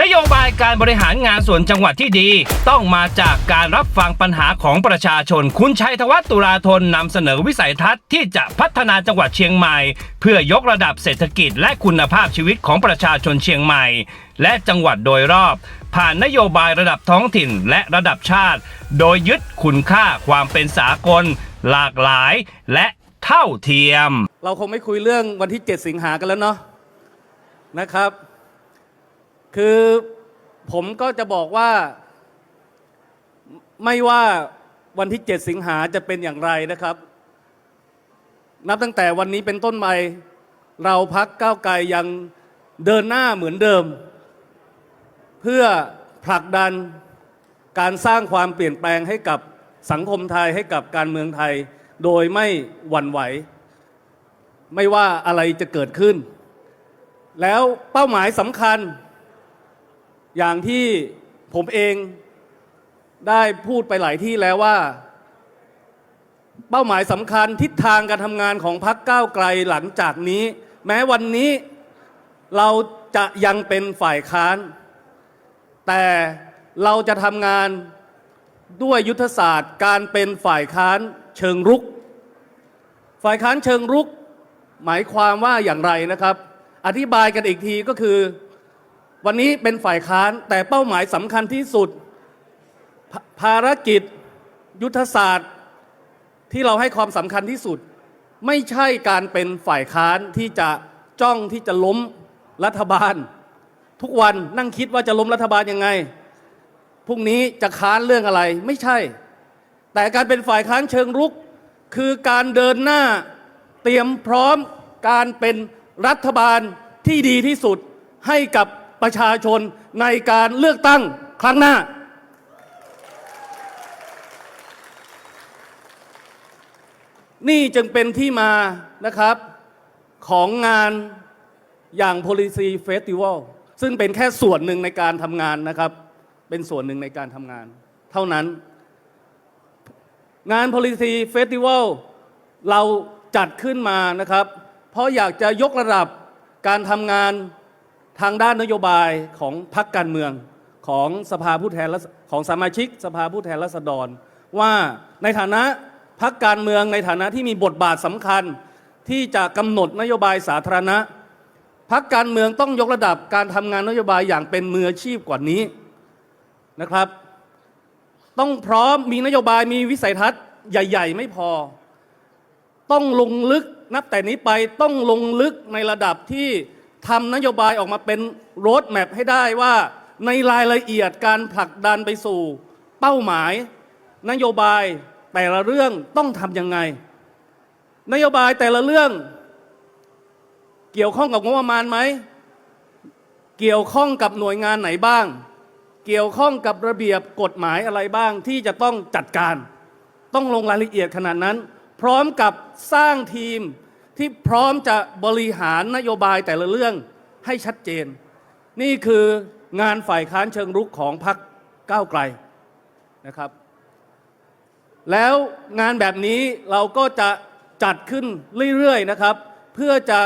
นโยบายการบริหารงานส่วนจังหวัดที่ดี ต้องมาจากการรับฟังปัญหาของประชาชน คุณชัยธวัฒน์ตุลาธนนำเสนอวิสัยทัศน์ที่จะพัฒนาจังหวัดเชียงใหม่ เพื่อยกระดับเศรษฐกิจและคุณภาพชีวิตของประชาชนเชียงใหม่ และจังหวัดโดยรอบ ผ่านนโยบายระดับท้องถิ่นและระดับชาติ โดยยึดคุณค่าความเป็นสากล หลากหลาย และเท่าเทียม เราคงไม่คุยเรื่องวันที่ 7 สิงหากันแล้วเนาะนะครับ คือผมก็จะบอกว่าไม่ว่าวันที่ 7 สิงหาจะเป็นอย่างไรนะครับ นับตั้งแต่วันนี้เป็นต้นไปเราพักก้าวไกลยังเดินหน้าเหมือนเดิม เพื่อผลักดันการสร้างความเปลี่ยนแปลงให้กับสังคมไทยให้กับการเมืองไทย โดยไม่หวั่นไหว ไม่ว่าอะไรจะเกิดขึ้น แล้วเป้าหมายสำคัญ อย่างที่ผมเองได้พูดไปหลายที่แล้วว่า เป้าหมายสำคัญทิศทางการทำงานของพรรคก้าวไกลหลังจากนี้ แม้วันนี้เราจะยังเป็นฝ่ายค้าน แต่เราจะทำงานด้วยยุทธศาสตร์การเป็นฝ่ายค้านเชิงรุก ฝ่ายค้านเชิงรุก หมายความว่าอย่างไรนะครับ อธิบายกันอีกทีก็คือ วันนี้เป็นฝ่ายค้านแต่เป้าหมายสำคัญที่สุดภภารกิจ ยุทธศาสตร์ที่เราให้ความสำคัญที่สุด ไม่ใช่การเป็นฝ่ายค้านที่จะจ้องที่จะล้มรัฐบาล ทุกวันนั่งคิดว่าจะล้มรัฐบาลยังไงพรุ่งนี้จะค้านเรื่องอะไรไม่ใช่ แต่การเป็นฝ่ายค้านเชิงรุก คือการเดินหน้าเตรียมพร้อมการเป็นรัฐบาลที่ดีที่สุดให้กับ ประชาชนในการเลือกตั้งครั้งหน้า นี่จึงเป็นที่มานะครับของงานอย่าง Policy Festival ซึ่งเป็นแค่ส่วนหนึ่งในการทำงานนะครับ เป็นส่วนหนึ่งในการทำงาน เท่านั้น งาน Policy Festival เราจัดขึ้นมานะครับ เพราะอยากจะยกระดับการทำงาน ทางด้านนโยบายของพรรคการเมืองของสภาผู้แทนของสมาชิก สภาผู้แทนราษฎร ว่าในฐานะพรรคการเมืองในฐานะที่มีบทบาทสำคัญที่จะกำหนดนโยบายสาธารณะพรรคการเมืองต้องยกระดับการทำงานนโยบายอย่างเป็นมืออาชีพกว่านี้นะครับ ต้องพร้อมมีนโยบายมีวิสัยทัศน์ใหญ่ ๆ ไม่พอ ต้องลงลึกนับแต่นี้ไปต้องลงลึกในระดับที่ ทำนโยบายออกมาเป็นโรดแมพให้ได้ว่าในรายละเอียดการผลักดันไปสู่เป้าหมาย นโยบายแต่ละเรื่องต้องทำยังไง นโยบายแต่ละเรื่อง เกี่ยวข้องกับงบประมาณไหม เกี่ยวข้องกับหน่วยงานไหนบ้าง เกี่ยวข้องกับระเบียบกฎหมายอะไรบ้างที่จะต้องจัดการ ต้องลงรายละเอียดขนาดนั้น พร้อมกับสร้างทีม ที่พร้อมจะบริหารนโยบายแต่ละเรื่องให้ชัดเจน นี่คืองานฝ่ายค้านเชิงรุกของพรรคก้าวไกลนะครับ แล้วงานแบบนี้เราก็จะจัดขึ้นเรื่อยๆนะครับ เพื่อจะ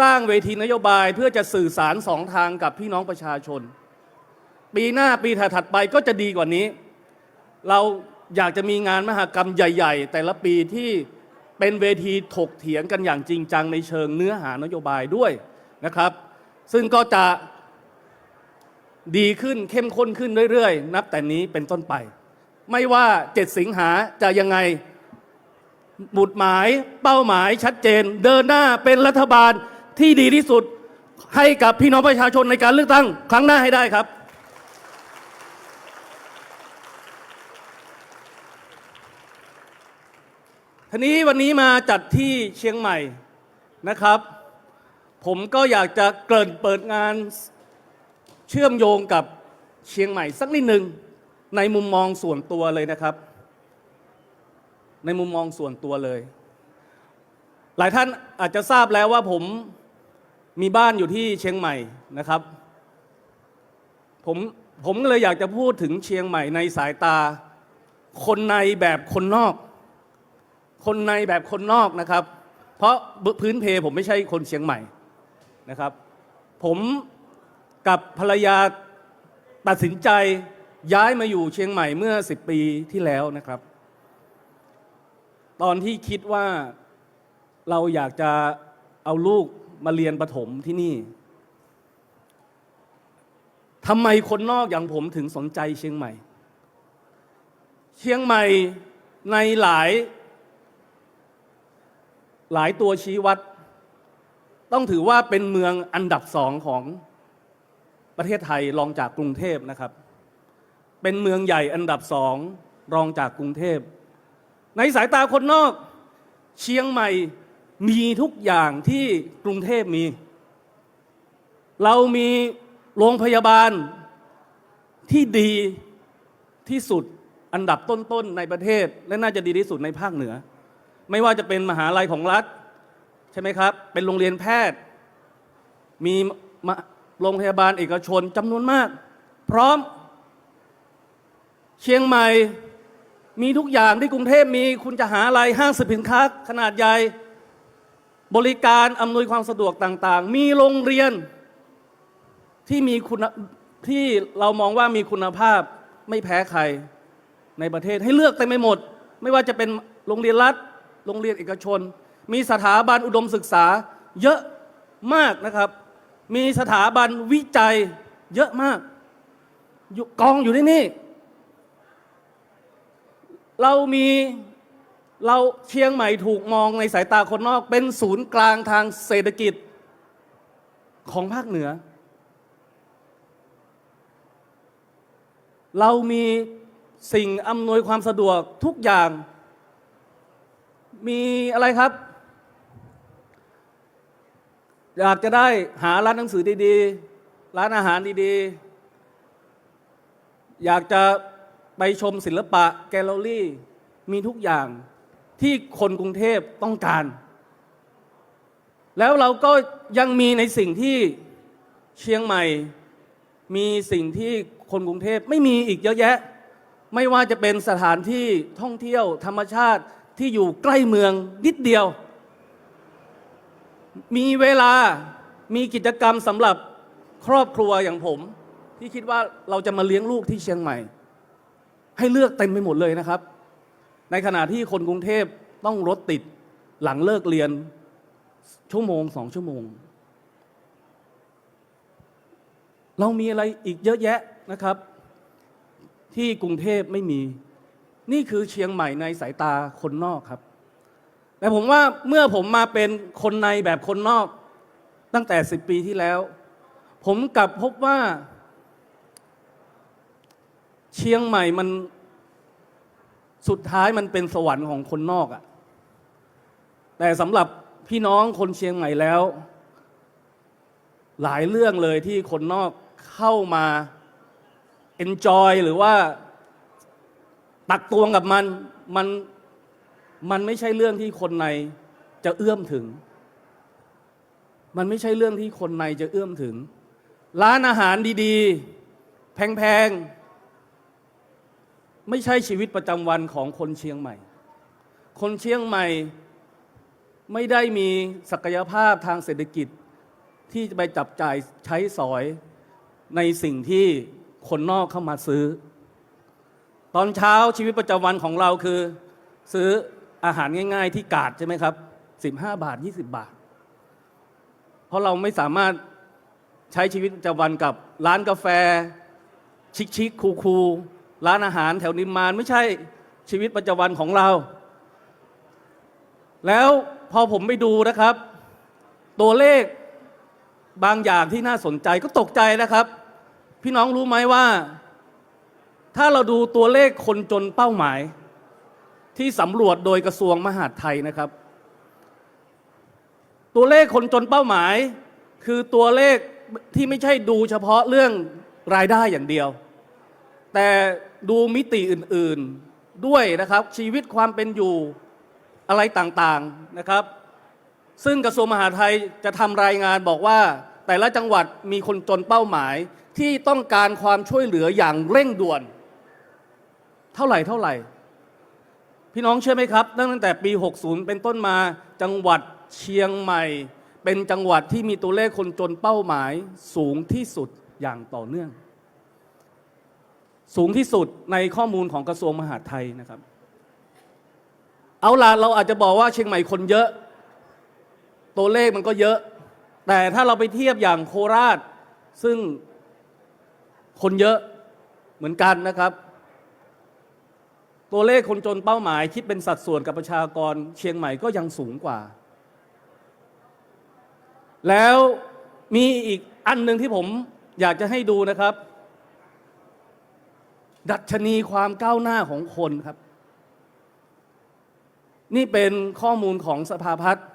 สร้างเวทีนโยบายเพื่อจะสื่อสารสองทางกับพี่น้องประชาชน ปีหน้าปีถัดๆไปก็จะดีกว่านี้ เราอยากจะมีงานมหกรรมใหญ่ ๆ แต่ละปีที่ เป็นเวทีถกเถียงกันอย่างจริงจังในเชิงเนื้อหานโยบายด้วยนะครับ ซึ่งก็จะดีขึ้นเข้มข้นขึ้นเรื่อยๆ นับแต่นี้เป็นต้นไป ไม่ว่า 7 สิงหาจะยังไงหมุดหมายเป้าหมายชัดเจน เดินหน้าเป็นรัฐบาลที่ดีที่สุดให้กับพี่น้องประชาชนในการเลือกตั้งครั้งหน้าให้ได้ครับ ทีนี้วันนี้มาจัดที่เชียงใหม่นะครับ ผมก็อยากจะเกริ่นเปิดงานเชื่อมโยงกับเชียงใหม่สักนิดหนึ่งในมุมมองส่วนตัวเลยนะครับ ในมุมมองส่วนตัวเลย หลายท่านอาจจะทราบแล้วว่าผมมีบ้านอยู่ที่เชียงใหม่นะครับผมผมก็เลยอยากจะพูดถึงเชียงใหม่ในสายตา คนในแบบคนนอก คนในแบบคนนอกนะครับ เพราะพื้นเพผมไม่ใช่คนเชียงใหม่นะครับ ผมกับภรรยาตัดสินใจย้ายมาอยู่เชียงใหม่เมื่อ 10 ปีที่แล้วนะครับ ตอนที่คิดว่าเราอยากจะเอาลูกมาเรียนประถมที่นี่ทำไมคนนอกอย่างผมถึงสนใจเชียงใหม่ เชียงใหม่ในหลาย หลายตัวชี้วัด ต้องถือว่าเป็นเมืองอันดับสองของประเทศไทยรองจากกรุงเทพนะครับ เป็นเมืองใหญ่อันดับสองรองจากกรุงเทพ ในสายตาคนนอก เชียงใหม่มีทุกอย่างที่กรุงเทพมี เรามีโรงพยาบาลที่ดีที่สุดอันดับต้นๆในประเทศ และน่าจะดีที่สุดในภาคเหนือ ไม่ว่าจะเป็นมหาลัยของรัฐ ใช่ไหมครับ เป็นโรงเรียนแพทย์ มีมโรงพยาบาลเอกชนจำนวนมาก พร้อม เชียงใหม่มีทุกอย่างที่กรุงเทพมีคุณจะหาอะไรห้างสรรพสินค้าขนาดใหญ่ บริการอำนวยความสะดวกต่างๆ มีโรงเรียนที่มีคุณที่เรามองว่ามีคุณภาพไม่แพ้ใครในประเทศให้เลือกเต็มไปหมด ไม่ว่าจะเป็นโรงเรียนรัฐ รงเรียนเอกชน มีสถาบันอุดมศึกษาเยอะมากนะครับ มีสถาบันวิจัยเยอะมากอยู่กองอยู่ที่นี่ เรามีเราเชียงใหม่ถูกมองในสายตาคนนอกเป็นศูนย์กลางทางเศรษฐกิจของภาคเหนือ เรามีสิ่งอำนวยความสะดวกทุกอย่าง มีอะไรครับ อยากจะได้หาร้านหนังสือดีๆ ร้านอาหารดีๆ อยากจะไปชมศิลปะแกลเลอรี่ มีทุกอย่างที่คนกรุงเทพต้องการ แล้วเราก็ยังมีในสิ่งที่เชียงใหม่ มีสิ่งที่คนกรุงเทพไม่มีอีกเยอะแยะ ไม่ว่าจะเป็นสถานที่ท่องเที่ยวธรรมชาติ ที่อยู่ใกล้เมืองนิดเดียว มีเวลามีกิจกรรมสำหรับครอบครัวอย่างผม ที่คิดว่าเราจะมาเลี้ยงลูกที่เชียงใหม่ ให้เลือกเต็มไปหมดเลยนะครับ ในขณะที่คนกรุงเทพต้องรถติดหลังเลิกเรียนชั่วโมงสองชั่วโมง เรามีอะไรอีกเยอะแยะนะครับ ที่กรุงเทพไม่มี นี่คือเชียงใหม่ในสายตาคนนอกครับ แต่ผมว่าเมื่อผมมาเป็นคนในแบบคนนอก ตั้งแต่สิบปีที่แล้ว ผมกลับพบว่า เชียงใหม่มันสุดท้ายมันเป็นสวรรค์ของคนนอกอะ่ะ แต่สำหรับพี่น้องคนเชียงใหม่แล้ว หลายเรื่องเลยที่คนนอกเข้ามา enjoy หรือว่า ตักตวงกับมันมันมันไม่ใช่เรื่องที่คนในจะเอื้อมถึง มันไม่ใช่เรื่องที่คนในจะเอื้อมถึง ร้านอาหารดีๆ แพงๆ ไม่ใช่ชีวิตประจำวันของคนเชียงใหม่ คนเชียงใหม่ไม่ได้มีศักยภาพทางเศรษฐกิจที่จะไปจับจ่ายใช้สอยในสิ่งที่คนนอกเข้ามาซื้อ ตอนเช้าชีวิตประจำวันของเราคือ ซื้ออาหารง่าย ๆ ที่กาดใช่ไหมครับ 15 บาท 20 บาท เพราะเราไม่สามารถใช้ชีวิตประจำวันกับร้านกาแฟ ชิคๆคูลๆร้านอาหารแถวนิมมานไม่ใช่ชีวิตประจำวันของเรา แล้วพอผมไปดูนะครับ ตัวเลขบางอย่างที่น่าสนใจก็ตกใจนะครับ พี่น้องรู้ไหมว่า ถ้าเราดูตัวเลขคนจนเป้าหมาย ที่สำรวจโดยกระทรวงมหาดไทยนะครับ ตัวเลขคนจนเป้าหมาย คือตัวเลขที่ไม่ใช่ดูเฉพาะเรื่องรายได้อย่างเดียว แต่ดูมิติอื่นๆด้วยนะครับ ชีวิตความเป็นอยู่อะไรต่างๆนะครับ ซึ่งกระทรวงมหาดไทยจะทำรายงานบอกว่าแต่ละจังหวัดมีคนจนเป้าหมายที่ต้องการความช่วยเหลืออย่างเร่งด่วน เท่าไหร่เท่าไหร่ พี่น้องเชื่อไหมครับ ตั้งแต่ปี 60 เป็นต้นมาจังหวัดเชียงใหม่ เป็นจังหวัดที่มีตัวเลขคนจนเป้าหมายสูงที่สุดอย่างต่อเนื่อง สูงที่สุดในข้อมูลของกระทรวงมหาดไทยนะครับ เอาล่ะเราอาจจะบอกว่าเชียงใหม่คนเยอะ ตัวเลขมันก็เยอะ แต่ถ้าเราไปเทียบอย่างโคราชซึ่งคนเยอะเหมือนกันนะครับ ตัวเลขคนจนเป้าหมายคิดเป็นสัดส่วนกับประชากรเชียงใหม่ก็ยังสูงกว่า แล้วมีอีกอันหนึ่งที่ผมอยากจะให้ดูนะครับ ดัชนีความก้าวหน้าของคนครับ นี่เป็นข้อมูลของสภาพัฒน์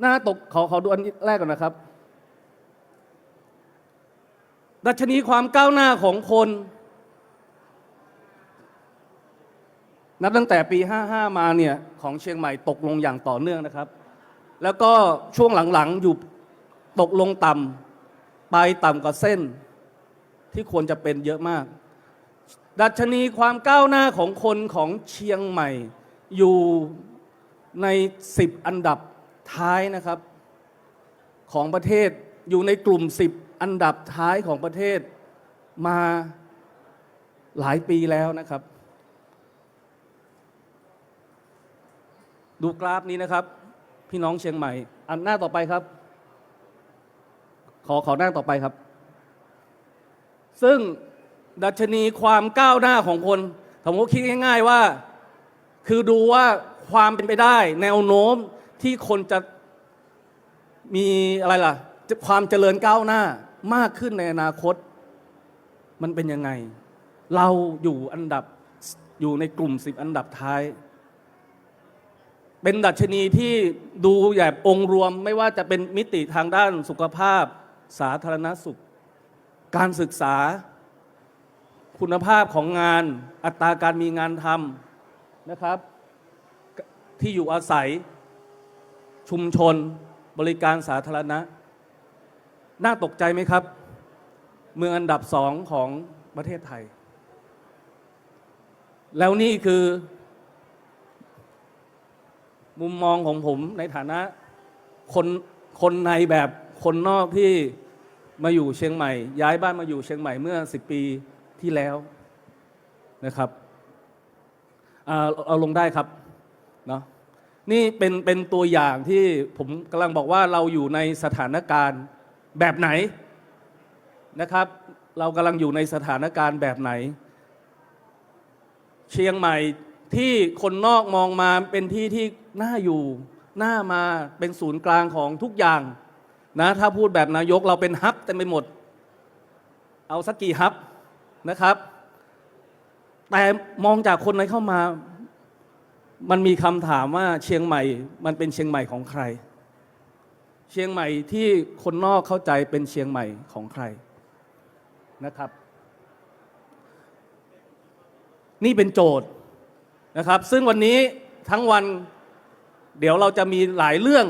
หน้าตกขอขอดูอันแรกก่อนนะครับ ดัชนีความก้าวหน้าของคน นับตั้งแต่ปี 55 มาเนี่ยของเชียงใหม่ตกลงอย่างต่อเนื่องนะครับ แล้วก็ช่วงหลังๆอยู่ตกลงต่ำไปต่ำกว่าเส้นที่ควรจะเป็นเยอะมาก ดัชนีความก้าวหน้าของคนของเชียงใหม่ อยู่ใน 10 อันดับท้ายนะครับของประเทศอยู่ในกลุ่ม 10 อันดับท้ายของประเทศมาหลายปีแล้วนะครับ ดูกราฟนี้นะครับ พี่น้องเชียงใหม่ อันหน้าต่อไปครับ ขอขอหน้าต่อไปครับ ซึ่งดัชนีความก้าวหน้าของคนผมก็คิดง่าย ๆว่า คือดูว่าความเป็นไปได้ แนวโน้มที่คนจะมีอะไรล่ะ ความเจริญก้าวหน้ามากขึ้นในอนาคต มันเป็นยังไง เราอยู่อันดับอยู่ในกลุ่มสิบอันดับท้าย เป็นดัชนีที่ดูแบบองค์รวมไม่ว่าจะเป็นมิติทางด้านสุขภาพ สาธารณสุข การศึกษา คุณภาพของงานอัตราการมีงานทำนะครับ ที่อยู่อาศัย ชุมชน บริการสาธารณะ น่าตกใจไหมครับ เมืองอันดับสองของประเทศไทย แล้วนี่คือ มุมมองของผมในฐานะคนคนในแบบคนนอกที่มาอยู่เชียงใหม่ ย้ายบ้านมาอยู่เชียงใหม่เมื่อ 10 ปีที่แล้วนะครับเอาเอาลงได้ครับเนาะนี่เป็นเป็นตัวอย่างที่ผมกำลังบอกว่าเราอยู่ในสถานการณ์แบบไหนนะครับ เรากำลังอยู่ในสถานการณ์แบบไหน เชียงใหม่ที่คนนอกมองมาเป็นที่ที่ น่าอยู่น่ามาเป็นศูนย์กลางของทุกอย่างนะถ้าพูดแบบนายกเราเป็นฮับเต็มไปหมด เอาสักกี่ฮับนะครับ แต่มองจากคนในเข้ามา มันมีคำถามว่าเชียงใหม่ มันเป็นเชียงใหม่ของใคร เชียงใหม่ที่คนนอกเข้าใจเป็นเชียงใหม่ของใครนะครับ นี่เป็นโจทย์นะครับ ซึ่งวันนี้ทั้งวัน เดี๋ยวเราจะมีหลายเรื่อง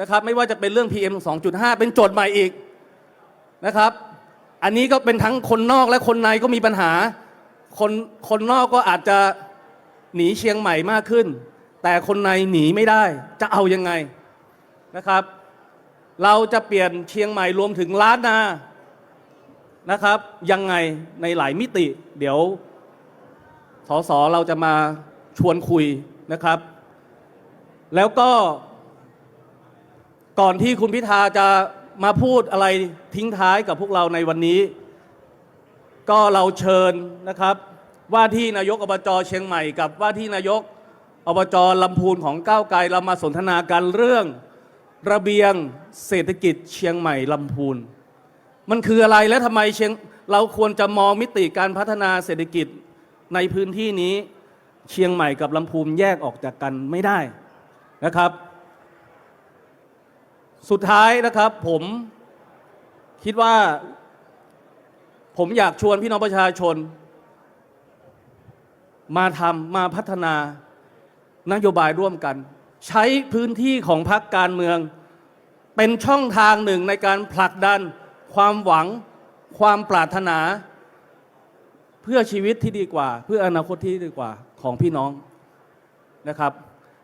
นะครับ ไม่ว่าจะเป็นเรื่อง PM 2.5 เป็นโจทย์ใหม่อีกนะครับ อันนี้ก็เป็นทั้งคนนอกและคนในก็มีปัญหา คนคนนอกก็อาจจะหนีเชียงใหม่มากขึ้น แต่คนในหนีไม่ได้จะเอายังไงนะครับ เราจะเปลี่ยนเชียงใหม่รวมถึงล้านนานะครับ ยังไงในหลายมิติ เดี๋ยวสสเราจะมาชวนคุยนะครับ แล้วก็ก่อนที่คุณพิธาจะมาพูดอะไรทิ้งท้ายกับพวกเราในวันนี้ ก็เราเชิญนะครับ ว่าที่นายกอบจเชียงใหม่กับว่าที่นายกอบจลำพูนของก้าวไกลเรามาสนทนากันเรื่องระเบียงเศรษฐกิจเชียงใหม่ลำพูน มันคืออะไรและทำไมเชียงเราควรจะมองมิติการพัฒนาเศรษฐกิจในพื้นที่นี้เชียงใหม่กับลำพูนแยกออกจากกันไม่ได้ นะครับ สุดท้ายนะครับผมคิดว่า ผมอยากชวนพี่น้องประชาชน มาทำมาพัฒนานโยบายร่วมกัน ใช้พื้นที่ของพรรคการเมือง เป็นช่องทางหนึ่งในการผลักดัน ความหวัง ความปรารถนา เพื่อชีวิตที่ดีกว่า เพื่ออนาคตที่ดีกว่าของพี่น้องนะครับ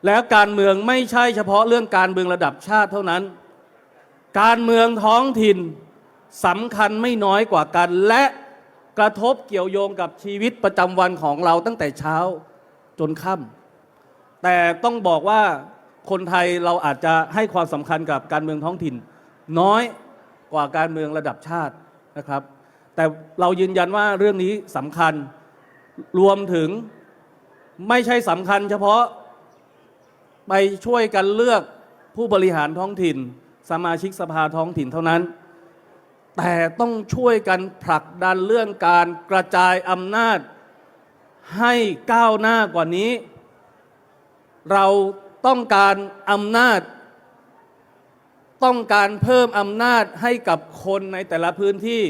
แล้วการเมืองไม่ใช่เฉพาะเรื่องการเมืองระดับชาติเท่านั้น การเมืองท้องถิ่นสำคัญไม่น้อยกว่ากัน และกระทบเกี่ยวโยงกับชีวิตประจำวันของเราตั้งแต่เช้าจนค่ำแต่ต้องบอกว่าคนไทยเราอาจจะให้ความสำคัญกับการเมืองท้องถิ่น น้อยกว่าการเมืองระดับชาตินะครับ แต่เรายืนยันว่าเรื่องนี้สำคัญรวมถึงไม่ใช่สำคัญเฉพาะ ไปช่วยกันเลือกผู้บริหารท้องถิ่น สมาชิกสภาท้องถิ่นเท่านั้น แต่ต้องช่วยกันผลักดันเรื่องการกระจายอำนาจให้ก้าวหน้ากว่านี้ เราต้องการอำนาจ ต้องการเพิ่มอำนาจให้กับคนในแต่ละพื้นที่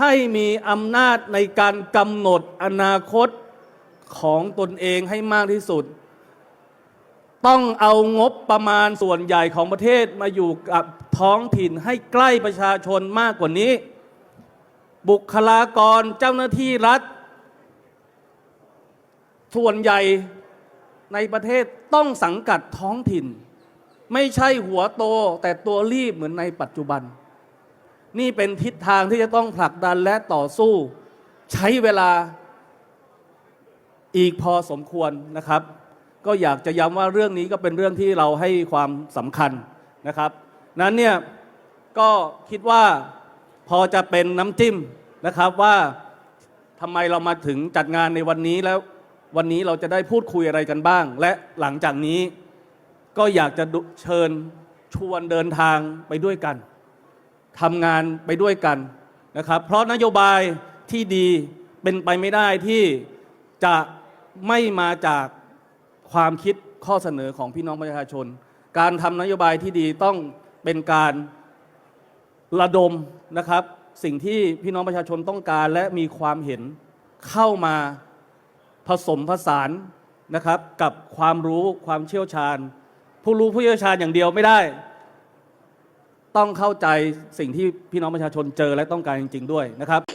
ให้มีอำนาจในการกำหนดอนาคตของตนเองให้มากที่สุด ต้องเอางบประมาณส่วนใหญ่ของประเทศมาอยู่กับท้องถิ่นให้ใกล้ประชาชนมากกว่านี้ บุคลากรเจ้าหน้าที่รัฐ ส่วนใหญ่ในประเทศต้องสังกัดท้องถิ่น ไม่ใช่หัวโตแต่ตัวรีบเหมือนในปัจจุบัน นี่เป็นทิศทางที่จะต้องผลักดันและต่อสู้ ใช้เวลาอีกพอสมควรนะครับ ก็อยากจะย้ำว่าเรื่องนี้ก็เป็นเรื่องที่เราให้ความสำคัญนะครับ นั้นเนี่ยก็คิดว่าพอจะเป็นน้ำจิ้มนะครับว่าทำไมเรามาถึงจัดงานในวันนี้แล้ววันนี้เราจะได้พูดคุยอะไรกันบ้าง และหลังจากนี้ก็อยากจะเชิญชวนเดินทางไปด้วยกันทำงานไปด้วยกันนะครับ เพราะนโยบายที่ดีเป็นไปไม่ได้ที่จะไม่มาจาก ความคิดข้อเสนอของพี่น้องประชาชน การทำนโยบายที่ดีต้องเป็นการระดมนะครับ สิ่งที่พี่น้องประชาชนต้องการและมีความเห็นเข้ามาผสมผสานนะครับ กับความรู้ความเชี่ยวชาญ ผู้รู้ผู้เชี่ยวชาญอย่างเดียวไม่ได้ ต้องเข้าใจสิ่งที่พี่น้องประชาชนเจอและต้องการจริง ๆ ด้วยนะครับ